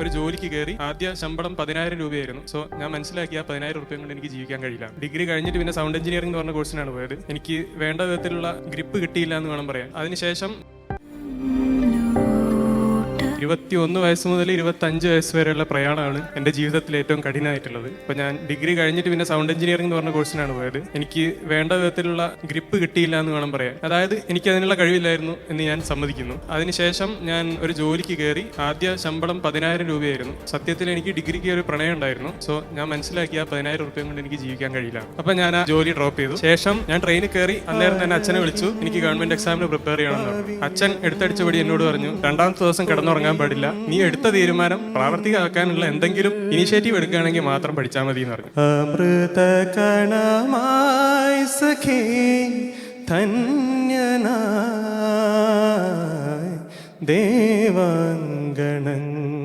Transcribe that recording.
ഒരു ജോലിക്ക് കയറി ആദ്യ ശമ്പളം പതിനായിരം രൂപയായിരുന്നു. സോ ഞാൻ മനസ്സിലാക്കി ആ പതിനായിരം റുപ്യ കൊണ്ട് എനിക്ക് ജീവിക്കാൻ കഴിയില്ല. ഡിഗ്രി കഴിഞ്ഞിട്ട് പിന്നെ സൗണ്ട് എഞ്ചിനീയറിംഗ് എന്ന് പറഞ്ഞ കോഴ്സിനാണ് പോയത്. എനിക്ക് വേണ്ട വിധത്തിലുള്ള ഗ്രിപ്പ് കിട്ടിയില്ല എന്ന് വേണം പറയാൻ. അതിനുശേഷം ഇരുപത്തി ഒന്ന് വയസ്സ് മുതൽ ഇരുപത്തി അഞ്ച് വയസ്സ് വരെയുള്ള പ്രയാണമാണ് എന്റെ ജീവിതത്തിൽ ഏറ്റവും കഠിനമായിട്ടുള്ളത്. ഇപ്പൊ ഞാൻ ഡിഗ്രി കഴിഞ്ഞിട്ട് പിന്നെ സൗണ്ട് എഞ്ചിനീയറിംഗ് എന്ന് പറഞ്ഞ കോഴ്സിനാണ് പോയത്. എനിക്ക് വേണ്ട വിധത്തിലുള്ള ഗ്രിപ്പ് കിട്ടിയില്ല എന്ന് വേണം പറയാൻ. അതായത് എനിക്ക് അതിനുള്ള കഴിവില്ലായിരുന്നു എന്ന് ഞാൻ സമ്മതിക്കുന്നു. അതിനുശേഷം ഞാൻ ഒരു ജോലിക്ക് കയറി ആദ്യ ശമ്പളം പതിനായിരം രൂപയായിരുന്നു. സത്യത്തിൽ എനിക്ക് ഡിഗ്രിക്ക് ഒരു പ്രണയം ഉണ്ടായിരുന്നു. സോ ഞാൻ മനസ്സിലാക്കി ആ പതിനായിരം റുപ്യ കൊണ്ട് എനിക്ക് ജീവിക്കാൻ കഴിയില്ല. അപ്പം ഞാൻ ആ ജോലി ഡ്രോപ്പ് ചെയ്തു. ശേഷം ഞാൻ ട്രെയിനിൽ കയറി അന്നേരം തന്നെ അച്ഛനെ വിളിച്ചു. എനിക്ക് ഗവൺമെന്റ് എക്സാമിന് പ്രിപ്പയർ പറഞ്ഞു. അച്ഛൻ എടുത്തടിച്ചപടി എന്നോട് പറഞ്ഞു രണ്ടാമത്തെ ദിവസം കിടന്നുറങ്ങാൻ പാടില്ല. നീ എടുത്ത തീരുമാനം പ്രാവർത്തികമാക്കാനുള്ള എന്തെങ്കിലും ഇനിഷ്യേറ്റീവ് എടുക്കുകയാണെങ്കിൽ മാത്രം പഠിച്ചാൽ മതി എന്ന് പറഞ്ഞു. ദേവാങ്കണങ്ങൾ